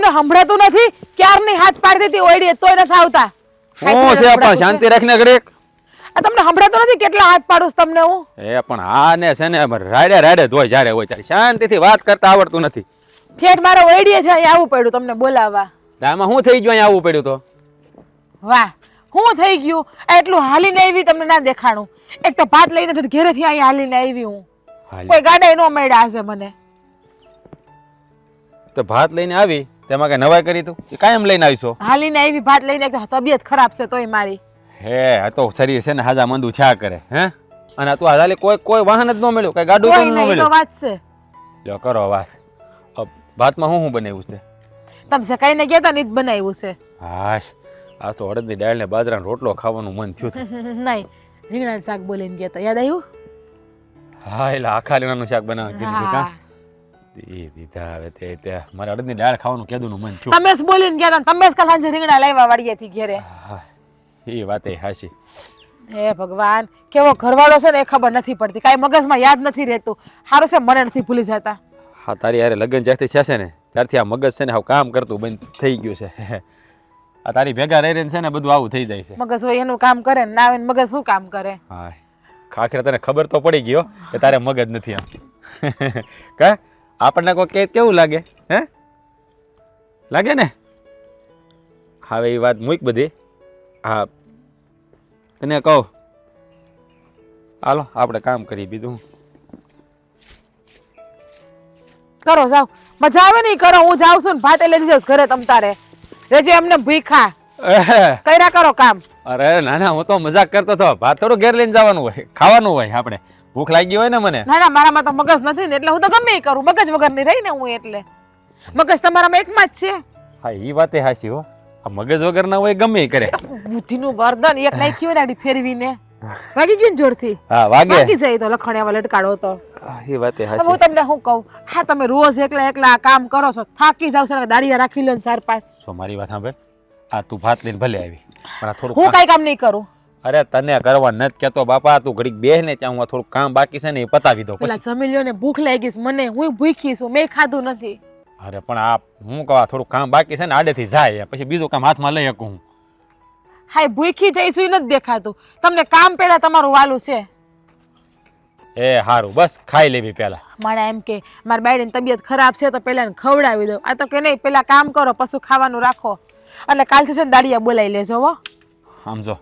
તમને સંભળાતું નથી? ક્યારની હાથ પાડી દેતી ઓયડીએ? તોય નથી આવતા. હું છે પણ શાંતિ રાખને ઘડીક આ તમને સંભળાતું નથી કેટલા હાથ પાડું તમને હું? એ પણ હા ને છે ને રાડે રાડે ધોય જ્યારે હોય ત્યારે શાંતિથી વાત કરતા આવડતું નથી. ઠેઠ મારે ઓયડીએ છે અહીં આવવું પડ્યું તમને બોલાવવા. આમાં શું થઈ ગયું અહીં આવવું પડ્યું તો? વાહ હું થઈ ગયું? એટલું હાલીને આવી તમને ના દેખાણું. એક તો ભાત લઈને તો ઘેરેથી અહીં હાલીને આવી હું. કોઈ ગાડા નો મળ્યા હશે મને. તો ભાત લઈને આવી? તેમાં કઈ નવાઈ કરી તું? એ કાયમ લઈને આવીશો? હાલીને આવી ભાત લઈને આવી તો તબિયત ખરાબ છે તોય મારી. હે આ તો શરીર છે ને હાજા મંદુ છા કરે હે? અને તું હાલે કોઈ કોઈ વાહન જ ન મળ્યું કઈ ગાડું પણ ન નહીં તો વાત છે. લ્યો કરો વાત. ભાતમાં હું હું બનાવ્યું છે? તમે ગયા તા ને ઈ જ બનાવ્યું છે. હાશ આ તો અડદની દાળ ને બાજરાનો રોટલો ખાવાનું મન થયું હતું નહીં રીંગણાનું શાક બોલીને ગયા તા. યાદ આવ્યું? હા એટલે આખા લીણાનું શાક હતું, હા. કાં? એ દીધા હવે તે તે મારે અડદની દાળ ખાવાનું કેદુનું મન થયું. તમે જ બોલીને ગયા ને તમે જ કાલ સાંજે રીંગણા લાવ્યા વાડીએથી ઘેરે. હા એ વાતે હાશી હે ભગવાન કેવો ઘરવાળો છે ને એ ખબર નથી પડતી. કાંઈ મગજમાં યાદ નથી રહેતું. સારું છે મને નથી ભૂલી જતા. હા તારી યારે લગ્ન જ્યારથી થયા છે ને ત્યારથી આ મગજ છે ને હાવ કામ કરતું બંધ થઈ ગયું છે. આ તારી ભેગા રહી રહીને છે ને બધું આવું થઈ જાય છે. મગજ હોય એનું કામ કરે ને ના ને મગજ શું કામ કરે? હા. આખરે તને ખબર તો પડી ગયો કે તારે મગજ નથી આમ. કા? આપણને કોઈ કે કેવું લાગે? હે? લાગે ને? હવે એ વાત મૂક બધી. હા. તને કહું. હાલો આપણે કામ કરી બીજું. કરો જાવ મજા આવે ને કરો. હું જાઉં છું ને ભાતે લઈ જઈશ ઘરે તમ તારે. રેજો એમને ભૂખા. કર્યા કરો કામ. અરે ના ના હું તો મજાક કરતો હતો. ભાત થોડું ઘેર લઈને જવાનું હોય ખાવાનું હોય આપણે. ભૂખ લાગી હોય ને મને. ના ના મારામાં તો મગજ નથી ને એટલે હું તો ગમે ઈ કરું. મગજ વગરની રહી ને હું એટલે. મગજ તમારામાં એકમાં જ છે. હા એ વાતે હાસી હો. આ મગજ વગર ના હોય ગમે ઈ કરે. બુદ્ધિનું વરદાન એક નાખ્યું ને ફેરવીને. વાગી ગયું જોરથી? હા વાગે. વાગી જાય તો લખણિયામાં લટકાડો તો. એ વાતે હાચી. હું તમને શું કહું? હા તમે રોજ એકલા એકલા કામ કરો છો. થાકી જાવ છો ને દાડિયા રાખી લો ને ચાર પાંચ. સો મારી વાત સાંભળ? આ તું ભાત લઈને ભલે આવી. પણ આ થોડું હું કઈ કામ નહીં કરું. અરે તને કરવા નથી કેતો બાપા તું ઘડીક બેહ ને ત્યાં હું થોડું કામ બાકી છે ને એ પતાવી દઉં. પેલા જમી લ્યો ને ભૂખ લાગી છે મને હું ભૂખી છું મેં ખાધું નથી. અરે પણ આ હું કહું થોડું કામ બાકી છે ને આડેથી જાય પછી બીજું કામ હાથમાં લઈ શકું હું. હાય ભૂખી થઈ છું નથી દેખાતું. તમને કામ પેલા તમારું વાલું છે. એ સારું બસ ખાઈ લેવી પહેલા. મારા એમ કે મારા બાયડીની તબિયત ખરાબ છે તો પેલા ખવડાવી દો આ તો કે નહીં પેલા કામ કરો પછી ખાવાનું રાખો. એટલે કાલથી છે ને દાડિયા બોલાવી લેજો હો. સમજો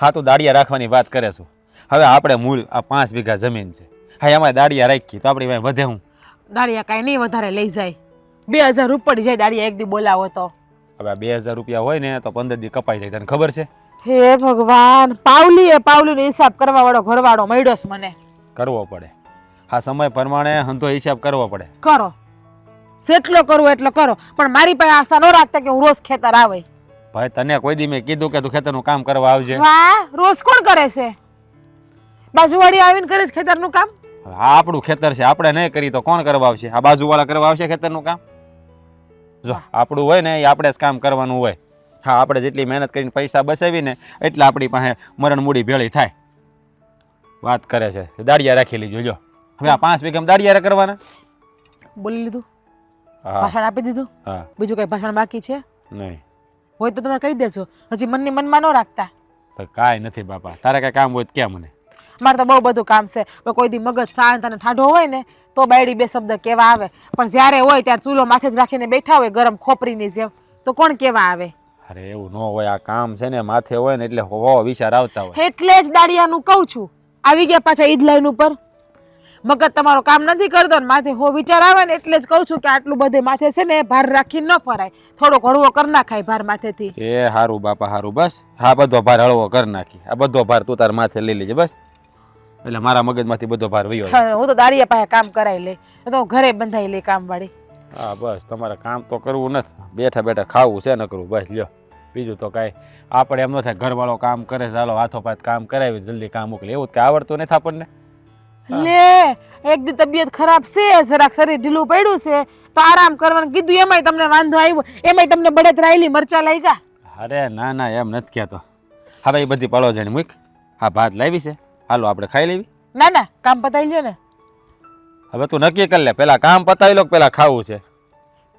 હા તો દાડિયા રાખવાની વાત કરે છું. હવે આપણે મૂળ આ પાંચ વીઘા જમીન છે. હા એમાં દાડિયા રાખી તો આપણી પાસે વધે હું. દાડિયા કાંઈ નહીં વધારે લઈ જાય. બે હજાર ઉપડી જાય દાડિયા એક દી બોલાવો તો. હવે બે હજાર રૂપિયા હોય ને તો પંદર દી કપાઈ જાય તને ખબર છે? હે ભગવાન પાવલી એ પાવલીનો હિસાબ કરવા વાળો ઘરવાળો મળ્યો છે મને. કરવો પડે. હા સમય પ્રમાણે હંધો હિસાબ કરવો પડે. કરો. જેટલો કરવો એટલો કરો. પણ મારી પાસે આશા ન રાખતા કે હું રોજ ખેતર આવે. ભાઈ તને કોઈ દી મેં કીધું કે તું ખેતરનું કામ કરવા આવજે. વાહ રોજ કોણ કરે છે? બાજુવાળી આવીને કરે છે ખેતરનું કામ? હવે આ આપણું ખેતર છે આપણે નહીં કરી તો કોણ કરવા આવશે? આ બાજુવાળા કરવા આવશે ખેતરનું કામ? જો આપણું હોય ને એ આપણે જ કામ કરવાનું હોય. હા આપણે જેટલી મહેનત કરીને પૈસા બચાવીને એટલે આપણી પાસે મરણ મૂડી ભેળી થાય. વાત કરે છે દાડિયા રાખી લીધું જો. હવે આ પાંચ વીઘામાં દાડિયા કરવાના? બોલી લીધું? ભાષણ આપી દીધું? હા. બીજું કઈ ભાષણ બાકી છે? નહીં. હોય તો તમે કહી દેજો. હજી મનની મનમાં ન રાખતા. તો કાંઈ નથી બાપા. તારે કાંઈ કામ હોય તો ક્યાં મને? મારે તો બહુ બધું કામ છે. પણ કોઈ દી મગજ શાંત અને ઠાઢો હોય ને તો બાયડી બે શબ્દ કેવા આવે. પણ જ્યારે હોય ત્યારે ચૂલો માથે જ રાખીને બેઠા હોય ગરમ ખોપરીની જેમ. તો કોણ કેવા આવે? અરે એવું ન હોય આ કામ છે ને માથે હોય ને એટલે હો વિચાર આવતા હોય. એટલે જ દાડિયાનું કહું છું. આવી ગયા પાછા ઈદ લાઈન ઉપર? મગજ તમારો કામ નથી કરતો ને માથે હો વિચાર આવે ને એટલે જ કહું છું કે આટલું બધે માથે છે ને ભાર રાખી ન ફરાય. થોડો હળવો કરી નાખાય ભાર માથેથી. એ હારું બાપા હારું બસ. હા બધો ભાર હળવો કરી નાખી. આ બધો ભાર તું તાર માથે લઈ લેજે બસ. એટલે મારા મગજમાંથી બધો ભાર વયો હું તો દાડિયા પાસે કામ કરાવી લે તો ઘરે બંધાઈ લે કામ વાળી હા બસ. તમારે કામ તો કરવું નથી. બેઠા બેઠા ખાવું છે ન કરવું બસ લ્યો. બીજું તો કાંઈ. આપણે એમ ન થાય ઘરવાળો કામ કરે ચાલો હાથો પાથ કામ કરાવી જલ્દી કામ મોકલે. એવું કે આવડતું નથી આપણને. લે એક દી તબિયત ખરાબ છે જરાક શરીર ઢીલું પડ્યું છે તો આરામ કરવાનું કીધું એમાંય તમને વાંધો આવ્યો એમાંય તમને બળત રાયલી મરચા લાગ્યા. ગયા અરે ના ના એમ નથી કહેતો. હવે એ બધી પળો જઈને મૂક. હા ભાત લાવી છે. હાલો આપણે ખાઈ લેવી. ના ના કામ પતાવી લ્યો ને. હવે તું નક્કી કરી લે પેલા કામ પતાવી લો પેલા ખાવું છે?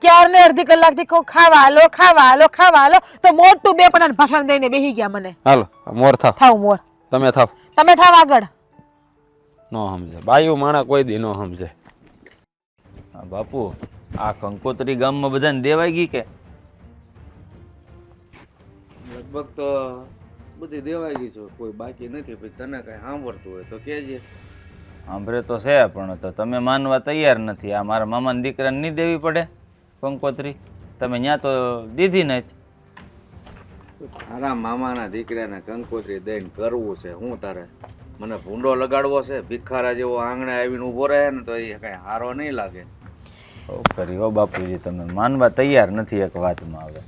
ક્યારને અડધી કલાકથી કહું ખાવા હાલો ખાવા હાલો ખાવા હાલો. તો મોટું બે પણ ભાષણ દઈને બેસી ગયા મને. હાલો મોર થાવ. થાવ મોર. તમે થાવ. તમે થાવ આગળ. નો સમજે. બાયું માણા કોઈ દી ન સમજે. હા બાપુ આ કંકોત્રી ગામમાં બધાને દેવાઈ ગઈ કે? લગભગ તો બધી દેવાઈ ગઈ છે કોઈ બાકી નથી પછી તને કઈ સાંભળતું હોય તો કહેજે. સાંભળે તો છે પણ તો તમે માનવા તૈયાર નથી. આ મારા મામાના દીકરાને નહીં દેવી પડે કંકોત્રી? તમે ત્યાં તો દીધી નથી તારા મામાના દીકરાને કંકોત્રી દઈને કરવું છે હું તારે મને ભૂંડો લગાડવો છે ભિખારા જેવો આંગણે આવીને ઊભો રહે ને તો એ કઈ હારો નહીં લાગે. કરી હો બાપુજી તમે માનવા તૈયાર નથી એક વાતમાં હવે.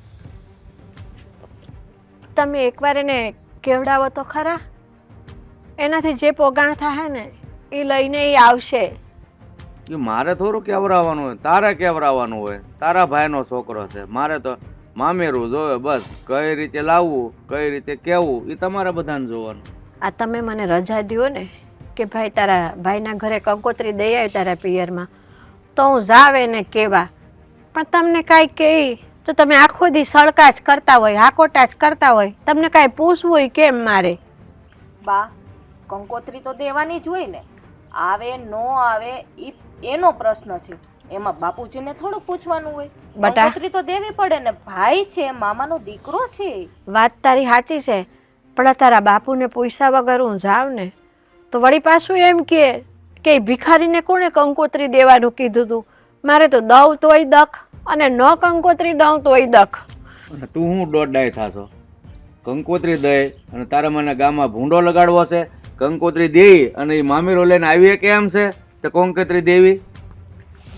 તમે એકવાર એને કેવડાવો તો ખરા? એનાથી જે પોગાણ થાય ને એ લઈને એ આવશે. એ મારે થોડું કેવરાવવાનું હોય તારે કેવરાવવાનું હોય. તારા ભાઈનો છોકરો છે મારે તો મામેરું જોવે બસ. કઈ રીતે લાવવું કઈ રીતે કેવું એ તમારે બધાને જોવાનું. આ તમે મને રજા દો ને કે ભાઈ તારા ભાઈના ઘરે કંકોત્રી દઈ આવી તારા પિયરમાં તો હું જાવે ને કેવા. પણ તમને કાંઈ કહે તો તમે આખો દી સળકા જ કરતા હોય હાકોટા જ કરતા હોય તમને કાંઈ પૂછવું હોય કેમ મારે? બા કંકોત્રી તો દેવાની જ હોય ને. આવે નો આવે એ એનો પ્રશ્ન છે. એમાં બાપુજીને થોડુંક પૂછવાનું હોય. બટા. કંકોત્રી તો દેવી પડે ને ભાઈ છે મામાનો દીકરો છે. વાત તારી સાચી છે. પણ આ તારા બાપુને પૈસા વગર હું જાઉં ને તો વળી પાછું એમ કે કે ભિખારીને કોણે કંકોત્રી દેવાનું કીધું તું? મારે તો દઉં તોય દખ અને ન કંકોત્રી દઉં તોય દખ. અને તું હું દોડાય થાશો? કંકોત્રી દે અને તારે મને ગામમાં ભૂંડો લગાડવો છે? કંકોત્રી દેવી અને એ મામીરો લઈને આવીએ કેમ છે? તે કંકોત્રી દેવી?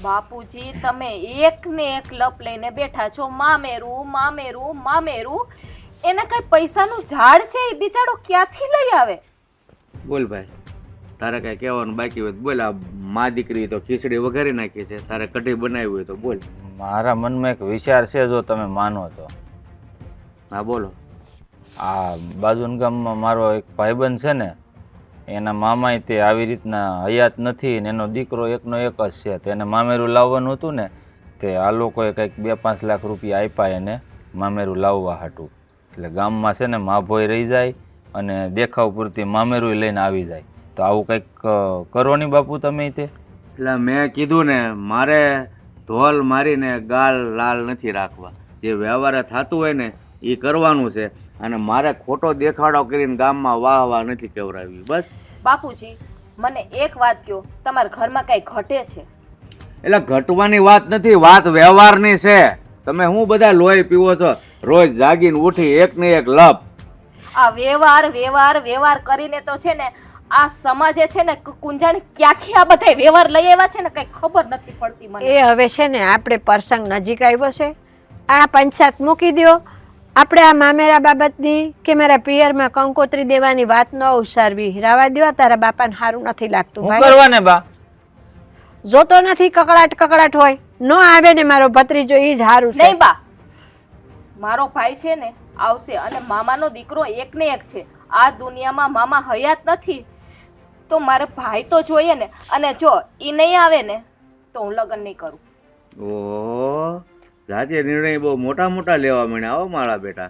બાપુજી તમે એક ને એક લપ લઈને બેઠા છો. મામેરું મામેરું મામેરું. એને કઈ પૈસાનું ઝાડ છે એ બિચારો ક્યાંથી લઈ આવે? બોલ ભાઈ તારે કઈ કહેવાનું બાકી હોય તો બોલ. આ મા દીકરી તો ખીચડી વઘારી નાખી છે. તારે કઢી બનાવી હોય તો બોલ. મારા મનમાં એક વિચાર છે જો તમે માનો તો. હા બોલો. આ બાજુન ગામમાં મારો એક ભાઈબંધ છે ને એના મામાએ તે આવી રીતના હયાત નથી ને એનો દીકરો એકનો એક જ છે. તો એને મામેરું લાવવાનું હતું ને તે આ લોકોએ કંઈક બે પાંચ લાખ રૂપિયા આપ્યા એને મામેરું લાવવા હાટું. એટલે ગામમાં છે ને માભોય રહી જાય અને દેખાવ પૂરતી મામેરું લઈને આવી જાય. તો આવું કંઈક કરો નહીં બાપુ તમે તે? એટલે મેં કીધું ને મારે ધોલ મારીને ગાલ લાલ નથી રાખવા. જે વ્યવહારે થતું હોય ને એ કરવાનું છે. અને મારે ખોટો દેખાડો કરીને ગામમાં વાહ વાહ નથી કેવડાવી બસ. બાપુજી મને એક વાત કહો તમારા ઘરમાં કઈ ઘટે છે? એટલે ઘટવાની વાત નથી વાત વ્યવહારની છે. તમે હું બધા લોહી પીવો છો? રોજ જાગીને ઉઠી એક ને એક લપ. આ વ્યવહાર વ્યવહાર વ્યવહાર કરીને તો છે ને આ સમાજે છે ને કુંજાણ ક્યાંથી આ બધા વ્યવહાર લઈ આવ્યા છે ને કઈ ખબર નથી પડતી મને. એ હવે છે ને આપણે પ્રસંગ નજીક આવ્યો છે. આ પંચાયત મૂકી દો આપણે આ મામેરા બાબતની કે મારા પિયરમાં કંકોત્રી દેવાની વાત ન ઉસારવી. રાવા દો તારા બાપાને સારું નથી લાગતું ભાઈ. કરવાને બા? જોતો નથી કકડાટ કકડાટ હોય. ન આવે ને મારો ભત્રીજો એ જ સારું છે. નહીં બા મારો ભાઈ છે ને આવશે અને મામાનો દીકરો એક ને એક છે. આ દુનિયામાં મામા હયાત નથી. તો મારે ભાઈ તો જોઈએ ને. અને જો એ નહીં આવે ને તો હું લગ્ન નહીં કરું. ઓહો જાતે નિર્ણય બહુ મોટા મોટા લેવા મળ્યા હો મારા બેટા.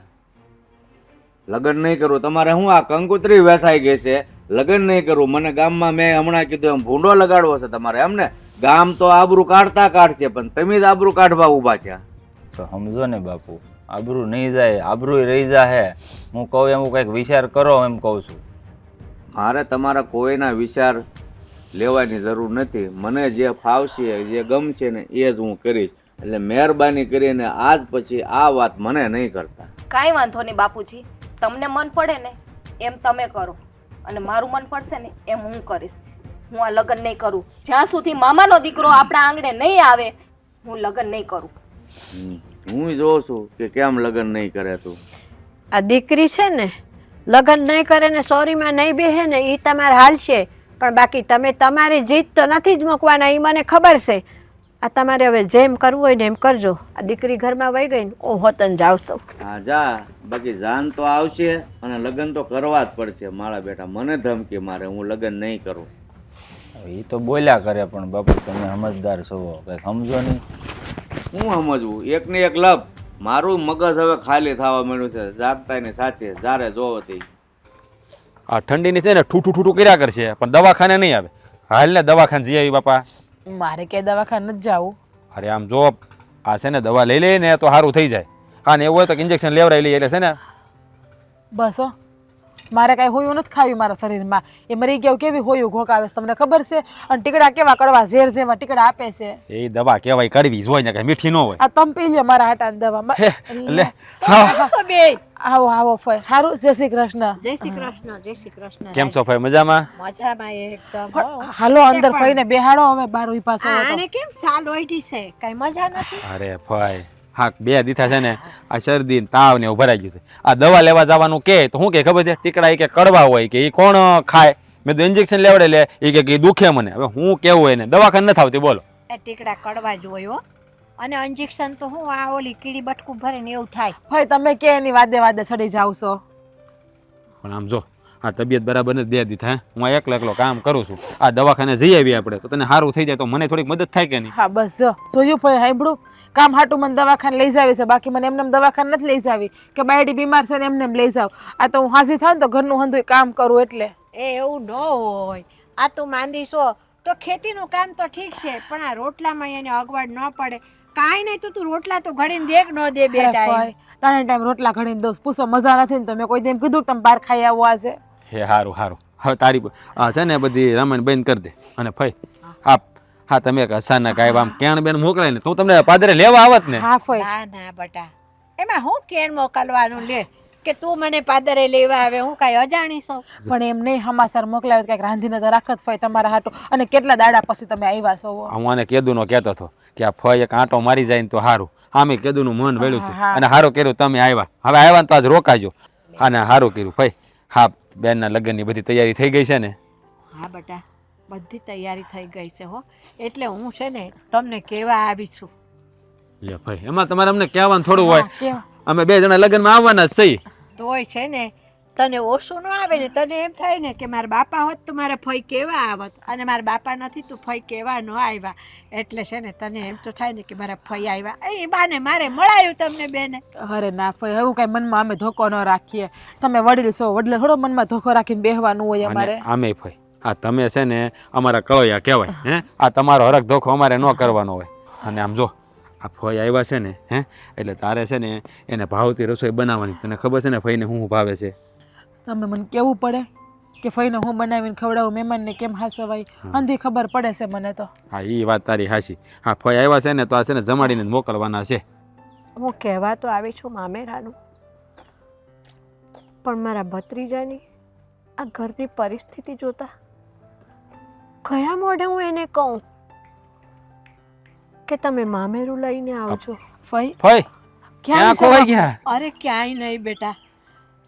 લગ્ન નહીં કરું. તમારે હું આ કંકુતરી વેસાઈ ગઈ છે? લગ્ન નહીં કરું. મને ગામમાં મેં હમણાં કીધું એમ ભૂંડો લગાડવો છે તમારે એમ ને? ગામ તો આબરૂ કાઢતા કાઢશે પણ તમે જ આબરૂ કાઢવા ઊભા છે તો સમજો ને બાપુ આબરૂ નહીં જાય આબરૂ રહી જાહે. હું કહું એમ કંઈક વિચાર કરો એમ કહું છું. મારે તમારા કોઈના વિચાર લેવાની જરૂર નથી. મને જે ફાવશે જે ગમશે ને એ જ હું કરીશ. એટલે મહેરબાની કરીને આજ પછી આ વાત મને નહીં કરતા. કાંઈ વાંધો નહીં બાપુજી. તમને મન પડે ને એમ તમે કરો. અને મારું મન પડશે ને એમ હું કરીશ. હું આ લગ્ન નહીં કરું. જ્યાં સુધી મામાનો દીકરો આપણા આંગણે નહીં આવે હું લગ્ન નહીં કરું. હું જોઉં છું કે કેમ લગ્ન નહીં કરે તું. આ દીકરી છે ને લગ્ન નહીં કરે ને સોરીમાં નહીં બેહે ને એ તમારે હાલશે. પણ બાકી તમે તમારી જીત તો નથી જ મૂકવાના એ મને ખબર છે. આ તમારે હવે જેમ કરવું હોય ને એમ કરજો. આ દીકરી ઘરમાં વહી ગઈ ને હું હોતન જાઉં છું. હા જા. બાકી જાન તો આવશે અને લગ્ન તો કરવા જ પડશે. મારા બેટા મને ધમકી મારે હું લગ્ન નહીં કરું. એ તો બોલ્યા કરે પણ બાપુ તમે સમજદાર છો. કંઈક સમજો નહીં. શું સમજવું? એક ને એક લપ. મારું મગજ હવે ખાલી થવા માંડ્યું છે. જાગતા ને સાથે જારે જોવો તે. આ ઠંડીની છે ને ઠૂઠું ઠૂઠું કર્યા કરશે. પણ દવાખાને નહીં આવે. હાલ ને દવાખાને જઈ આવી બાપા. મારે ક્યાંય દવાખાને નથી જાવું. અરે આમ જો આ છે ને દવા લઈ લઈએ ને તો સારું થઈ જાય. હા ને એવું હોય તો ઇન્જેક્શન લેવડાવી લઈએ એટલે છે ને. બસ હો. મારે કાંઈ હોયું નથી ખાવી મારા શરીરમાં. એ મરી ગયા કેવી હોયું? ઘોક આવે છે તમને ખબર છે? અને ટીકડા કેવા કડવા ઝેર જેવા ટીકડા આપે છે. એ દવા કેવાય કડવી જ હોય ને કઈ મીઠી ન હોય. આ તમ પી લ્યો મારા હાટાની દવા લે બે. આવો આવો ફોય સારું જય શ્રી કૃષ્ણ. જય શ્રી કૃષ્ણ જય શ્રી કૃષ્ણ. કેમ છો ફોય મજામાં? મજામાં એકદમ હાલો અંદર ફઈને બેહાડો હવે બાર ઉઈ પાછો આને કેમ સાલ ઓઢી છે? કઈ મજા નથી? અરે ભાઈ હા બે દીથા છે ને આ શરદી ને તાવ ને એવું ભરાઈ ગયું છે. આ દવા લેવા જવાનું કે તો શું કે ખબર છે? ટીકડા એ કે કડવા હોય કે એ કોણ ખાય? મેં તો ઇન્જેક્શન લેવડે લે એ કે દુખે મને. હવે હું કેવું એને? દવાખાને નથી આવતી બોલો. એ ટીકડા કડવા જ હોય હો. અને ઇન્જેક્શન તો હું આ ઓલી કીડી બટકું ભરે ને એવું થાય. હોય તમે કે એની વાદે વાદે ચડી જાવ છો? પણ આમ જો આ તબિયત બરાબર નથી બે દીધા હું? આ એકલો એકલો કામ કરું છું. આ દવાખાને જઈ આવીએ આપણે. તો તને સારું થઈ જાય તો મને થોડીક મદદ થાય કે નહીં? હા બસ જો જોયું ભાઈ સાંભળું. કામ હાટું મને દવાખાને લઈ જાવી છે બાકી મને એમને એમ દવાખાને નથી લઈ જાવી. કે બાયડી બીમાર છે ને એમને એમ લઈ જાવ. આ તો હું હાજી થાઉં ને તો ઘરનું હંધુય કામ કરું એટલે. એ એવું ન હોય. આ તું માંદી છો તો ખેતીનું કામ તો ઠીક છે પણ આ રોટલામાં એને અગવડ ન પડે. કાંઈ નહીં તો તું રોટલા તો ઘડીને દેખ ન દે બેટા. ભાઈ ટાઈમ. રોટલા ઘડીને દોસ્ત પૂછો મજા નથી ને તો મેં કોઈ દેમ કીધું કે તમે બહાર ખાઈ આવો આજે. હે સારું સારું હવે તારી આ છે ને બધી રામાયણ બંધ કરી દે અને ફઈ. હા હા તમે એક અચાનક આવ્યા આમ કેણ બેન મોકલાય ને તો તમને પાદરે લેવા આવત ને. હા ફઈ. ના ના બટા. એમાં હું કેણ મોકલવાનું લે? કે તું મને પાદરે લેવા આવે હું કાંઈ અજાણી છું. પણ એમ નહીં હમાસર મોકલાવ્યો કંઈક રાંધીને તો રાખત ફય તમારા હાટો. અને કેટલા દાડા પછી તમે આવ્યા છો હું. આને કેદુનો કહેતો હતો કે આ ફય એક આંટો મારી જાય ને તો સારું આમે કેદુનું મન વેળ્યું હતું. અને સારું કર્યું તમે આવ્યા હવે આવ્યા ને તો આજ રોકાજો. અને સારું કર્યું ફય હા બેનના લગ્નની બધી તૈયારી થઈ ગઈ છે ને? હા બટા બધી તૈયારી થઈ ગઈ છે હો. એટલે હું છે ને તમને કહેવા આવી છું. લે ભાઈ એમાં તમારે અમને કહેવાનું થોડું હોય. અમે બે જણા લગ્નમાં આવવાના જ છીએ. તોય છે ને તને ઓછું ન આવે ને તને એમ થાય ને કે મારા બાપા હોત તો મારા ફઈ કેવા આવત. અને મારા બાપા નથી તો ફઈ કેવા ન આવ્યા. એટલે છે ને તને એમ તો થાય ને કે મારા ફઈ આવ્યા. એ બાને મારે મળાયું તમને બેને. અરે ના ફઈ એવું કાંઈ મનમાં અમે ધોકો ન રાખીએ. તમે વડીલ છો વડીલ થોડો મનમાં ધોકો રાખીને બેહવાનું હોય અમારે. અમે આમે ફઈ આ તમે છે ને અમારા કળોયા કહેવાય હે? આ તમારો હરક ધોખો અમારે ન કરવાનો હોય. અને આમ જો. આ ફઈ આવ્યા છે ને હે? એટલે તારે છે ને એને ભાવતી રસોઈ બનાવવાની. તને ખબર છે ને ફઈને શું ભાવે છે? તમે મને કેવું પડે કે ફઈને હું બનાવીને ખવડાવું? મહેમાનને કેમ હાસવાય? અંધી ખબર પડે છે મને તો. હા એ વાત તારી હાચી. હા ફઈ આવ્યા છે ને તો આ છે ને જમાડીને મોકલવાના છે. હું કહેવા તો આવી છું મામેરાનું. પણ મારા ભત્રીજાની આ ઘરની પરિસ્થિતિ જોતા કયા મોઢે હું એને કહું? કે તમે મામેરું લઈને આવજો. ફઈ? ફઈ? ક્યાં ખોવાઈ ગયા? અરે ક્યાંય નહીં બેટા.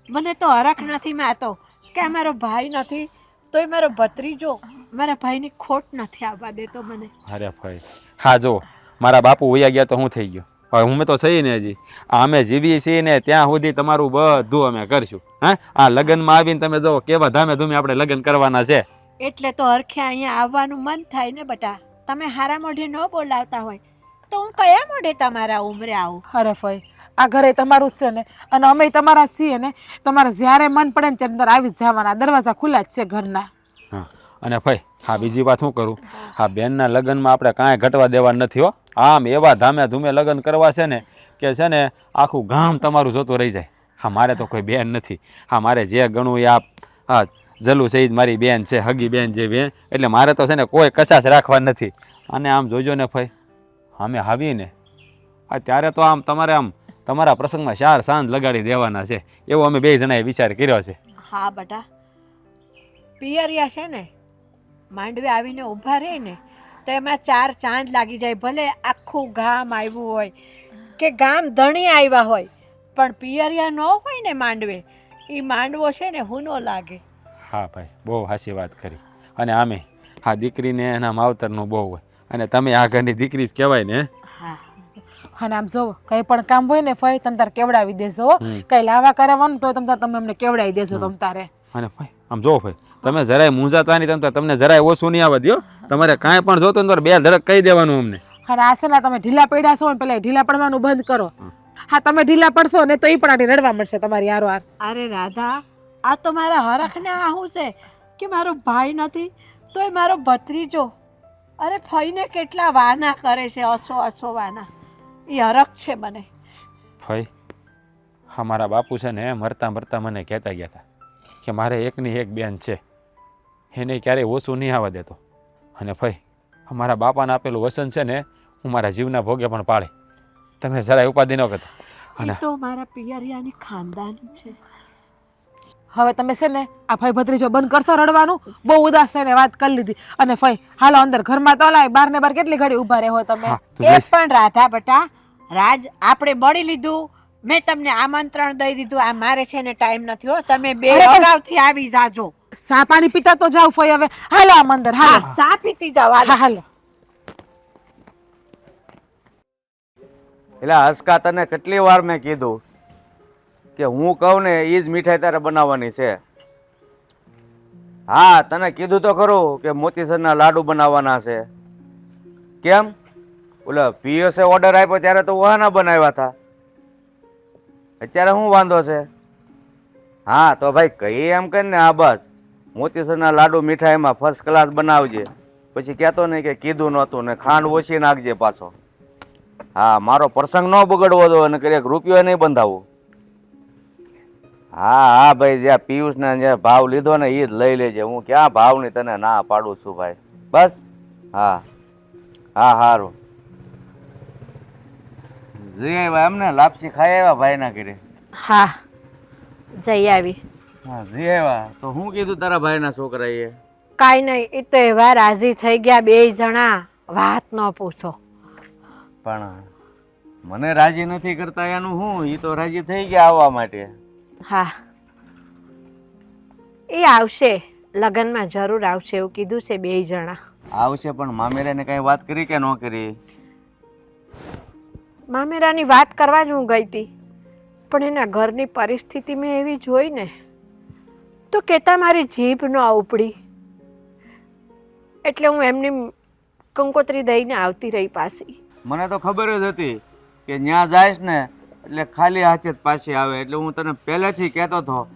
મને તો હરખ નથી માતો કે મારો ભાઈ નથી? તોય મારો ભત્રીજો. મારા ભાઈની ખોટ નથી આવવા દેતો મને. અરે ફઈ. હા જો મારા બાપુ વયા ગયા તો હું થઈ ગયો. હવે હું તો સહી ને હજી. અમે જીવીએ છીએ ને ત્યાં સુધી તમારું બધું અમે કરશું. હા? આ લગ્નમાં આવીને તમે જો કેવા ધામે ધૂમે આપણે લગ્ન કરવાના છે. એટલે તો હરખે અહીંયા આવવાનું મન થાય ને બેટા. તમે હારા મોઢે ન બોલાવતા હોય તો હું કયા મોઢે તમારા ઉમરે આવું? અરે ફઈ આ ઘરે તમારું જ છે ને અને અમે તમારા સીએ છીએ ને તમારે જ્યારે મન પડે ને તે અંદર આવી જ જવાના. દરવાજા ખુલ્લા જ છે ઘરના. હા અને ભાઈ હા બીજી વાત શું કરું? હા બેનના લગ્નમાં આપણે કાંઈ ઘટવા દેવા નથી હો. આમ એવા ધામે ધૂમે લગ્ન કરવા છે ને કે છે ને આખું ગામ તમારું જોતું રહી જાય. હા મારે તો કોઈ બેન નથી. હા મારે જે ગણું એ આપ હા જલુ સહિત મારી બેન છે, હગી બેન જે બેન. એટલે મારે તો છે ને કોઈ કચાશ રાખવા નથી. અને આમ જોજો ને ભાઈ, અમે આવીને હા ત્યારે તો આમ તમારે આમ તમારા પ્રસંગમાં ચાર સાંજ લગાડી દેવાના છે. એવો અમે બે જણાએ વિચાર કર્યો છે. હા, બટા. પિયરિયા છે ને, માંડવે આવીને ઊભા રહે ને, તો એમાં ચાર ચાંદ લાગી જાય. ભલે આખું ગામ આવ્યું હોય કે ગામ ધણી આવ્યા હોય, પણ પિયરિયા ન હોય ને માંડવે. એ માંડવો છે ને, હુનો લાગે. હા ભાઈ બહુ હાસી વાત કરી. અને આમે હા દીકરીને એના માવતરનું બહુ હોય. અને તમે આ ઘરની દીકરી જ કહેવાય ને હા? અને આમ જો કંઈ પણ કામ હોય ને ફઈ તમ તારે કેવડાવી દેશો કઈ લાવા કરાવવાનું તો તમ તાર તમે અમને કેવડાવી દેશો તમ તારે. અને ભાઈ આમ જો ભાઈ તમે જરાય મૂંઝાતા નહીં તમ તાર તમને જરાય ઓછું નહીં આવવા દો તમારે કાંઈ પણ જોતો ને તો બે ધડક કહી દેવાનું અમને. અને આ છે તમે ઢીલા પડ્યા છો ને પેલા ઢીલા પડવાનું બંધ કરો. હા. તમે ઢીલા પડશો ને તો એ પણ આટી રડવા મળશે તમારી હારો હાર. અરે રાધા આ તો મારા હરખને આવું છે કે મારો ભાઈ નથી તો એ મારો ભત્રીજો. અરે ફઈને કેટલા વાના કરે છે અસો અસો વાના. એ હરખ છે મને. ફઈ અમારા બાપુ છે ને મરતા મરતા મને કહેતા ગયા હતા કે મારે એકની એક બેન છે. એને ક્યારેય ઓછું નહીં આવવા દેતો. અને ફઈ અમારા બાપાને આપેલું વસન છે ને હું મારા જીવના ભોગે પણ પાડે તમે જરાય ઉપાધિ ન કરતા. અને તો મારા પિયરિયાની ખાનદાની છે. હવે તમે છે ને આ ફઈ ભત્રીજો બંધ કરશો રડવાનું? બહુ ઉદાસ થઈને વાત કરી લીધી. અને ફઈ હાલો અંદર ઘરમાં તો લાય બાર ને બાર કેટલી ઘડી ઊભા રહો તમે? એ પણ રાધા બટા રાજ આપણે મળી લીધું. મેં તમને આમંત્રણ દઈ દીધું. આ મારે છે ને ટાઈમ નથી હો. તમે બે અગાઉથી આવી જાજો. સા પાણી પીતા તો જાવ ફઈ હવે. હાલો આમ અંદર હાલો. હા ચા પીતી જાઓ હાલો. હાલો. એટલે હસકા તને કેટલી વાર મેં કીધું કે હું કહું ને એ જ મીઠાઈ તારે બનાવવાની છે. હા, તને કીધું તો ખરું કે મોતીસરના લાડુ બનાવવાના છે. કેમ? ઓલા પીએસે ઓર્ડર આપ્યો ત્યારે તો વહાના બનાવ્યા હતા. અત્યારે શું વાંધો છે? હા, તો ભાઈ કહીએ એમ કરીને હા બસ. મોતીસરના લાડુ મીઠાઈમાં ફર્સ્ટ ક્લાસ બનાવજે. પછી કહેતો નહીં કે કીધું નહોતું ને ખાંડ ઓછી નાખજે પાછો. હા, મારો પ્રસંગ ન બગડવો દો અને એક રૂપિયો નહીં બંધાવું. હા હા ભાઈ જ્યાં પિયુષને જે ભાવ લીધો ને એ જ લઈ લેજે. હું ક્યાં ભાવની તને ના પાડું છું ભાઈ. બસ? હા. હા સારું જઈ આવ્યા એમને લાપસી ખાઈ આવ્યા ભાઈના ઘરે? હા. જઈ આવી. હા જઈ આવ્યા. તો હું કીધું તારા ભાઈના છોકરાએ? કાંઈ નહીં એ તો એવા રાજી થઈ ગયા બે જણા. વાત ન પૂછો. પણ મને રાજી નથી કરતા એનું હું? એ તો રાજી થઈ ગયા આવવા માટે. હા. એ આવશે. લગ્નમાં જરૂર આવશે એવું કીધું છે બે જણા. આવશે પણ મામેરાને કઈ વાત કરી કે ન કરી? મામેરાની વાત કરવા જ હું ગઈ હતી. પણ એના ઘરની પરિસ્થિતિ મેં એવી જોઈ ને તો કહેતા મારી જીભ ન ઉપડી. એટલે હું એમની કંકોત્રી દઈને આવતી રહી પાછી. મને તો ખબર જ હતી કે ત્યાં જાયશ ને એટલે ખાલી હાથે પાછી આવે. એટલે હું તને પહેલેથી કહેતો હતો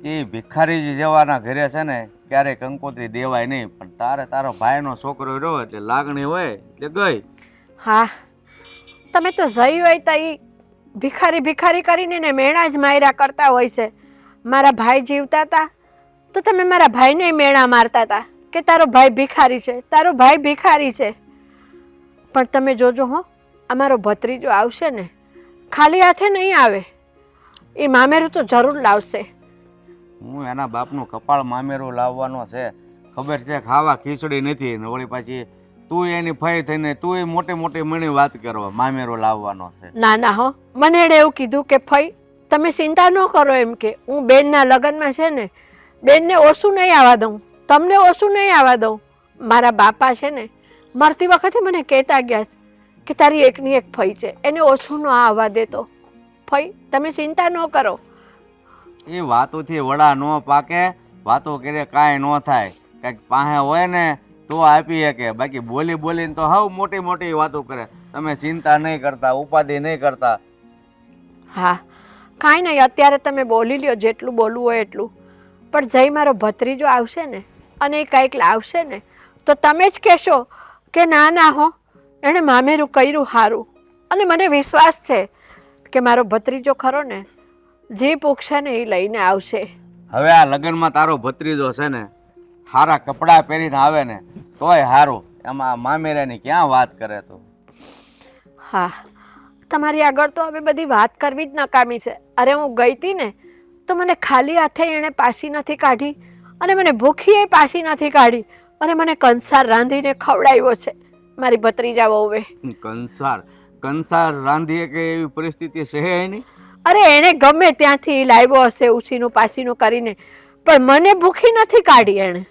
એ ભિખારીજી જેવાના ઘરે છે ને, ક્યારેય કંકોત્રી દેવાય નહીં, પણ તારે તારો ભાઈનો છોકરો રહ્યો એટલે લાગણી હોય એટલે ગઈ. હા, તમે તો જઈ હોય તો એ ભિખારી ભિખારી કરીને ને મેણા જ માર્યા કરતા હોય છે. મારા ભાઈ જીવતા હતા તો તમે મારા ભાઈને મેણા મારતા હતા કે તારો ભાઈ ભિખારી છે, તારો ભાઈ ભિખારી છે. પણ તમે જોજો હો, અમારો ભત્રીજો આવશે ને ખાલી હાથે નહીં આવે. એ મામેરું તો જરૂર લાવશે. હું એના બાપનું કપાળ મામેરું લાવવાનો છે. ખબર છે ખાવા ખીચડી નથી ને વળી પાછી તું એની ફઈ થઈને તું મોટે મોટે મણી વાત કરવા મામેરો લાવવાનો છે. ના ના હો. મને એણે એવું કીધું કે ફઈ તમે ચિંતા ન કરો એમ કે. હું બેનના લગ્નમાં છે ને બેનને ઓછું નહીં આવવા દઉં. તમને ઓછું નહીં આવવા દઉં. મારા બાપા છે ને મરતી વખતે મને કહેતા ગયા છે કે તારી એકની એક ફઈ છે. એને ઓછું ન આવવા દેતો ફઈ તમે ચિંતા ન કરો. એ વાતોથી વડા ન પાકે વાતો કરે કાંઈ ન થાય. કંઈક પાસે હોય ને તો આપી શકે. બાકી બોલી બોલીને તો હાવ મોટી મોટી વાતો કરે. તમે ચિંતા નહીં કરતા ઉપાધિ નહીં કરતા. હા કાંઈ નહીં અત્યારે તમે બોલી લ્યો જેટલું બોલવું હોય એટલું. પણ જઈ મારો ભત્રીજો આવશે ને અને એ કંઈક લાવશે ને તો તમે જ કહેશો કે ના ના હો. એણે મામેરું કર્યું સારું અને મને વિશ્વાસ છે કે મારો ભત્રીજો ખરો ને જે પોક્ષે ને એ લઈને આવશે. હવે આ લગ્નમાં તારો ભત્રીજો છે ને સારા કપડાં પહેરીને આવે ને તોય સારું એમાં મામેરાની ક્યાં વાત કરે તો? હા તમારી આગળ તો હવે બધી વાત કરવી જ નકામી છે. અરે હું ગઈ હતી ને તો મને ખાલી હાથે એણે પાસી નથી કાઢી અને મને ભૂખીએ પાસી નથી કાઢી અને મને કંસાર રાંધીને ખવડાવ્યો છે. મારી ભત્રીજા વહુએ કંસાર કંસાર રાંધીએ કે એવી પરિસ્થિતિ છે એની? અરે એણે ગમે ત્યાંથી લાવ્યો હશે ઉછીનું પાછીનું કરીને. પણ મને ભૂખી નથી કાઢી એણે.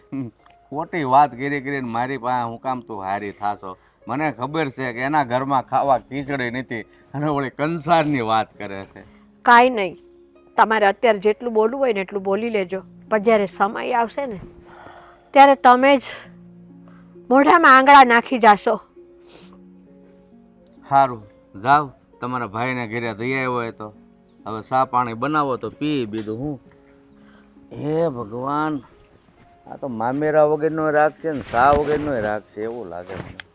ખોટી વાત કરી કરીને મારી પાસે હું કામ તું હારી થાશો. મને ખબર છે કે એના ઘરમાં ખાવા ખીચડી નથી અને ઓલી કંસારની વાત કરે છે. કાંઈ નહીં. તમારે અત્યારે જેટલું બોલવું હોય ને એટલું બોલી લેજો. પણ જ્યારે સમય આવશે ને ત્યારે તમે જ મોઢામાં આંગળા નાખી જાશો. સારું જાઓ તમારા ભાઈને ઘરે દઈ આવ્યો હોય તો. હવે સા પાણી બનાવો તો પી બીજું હું. હે ભગવાન, આ તો મામેરા વગરનો રાખશે ને ચા વગરનો રાખશે એવું લાગે મને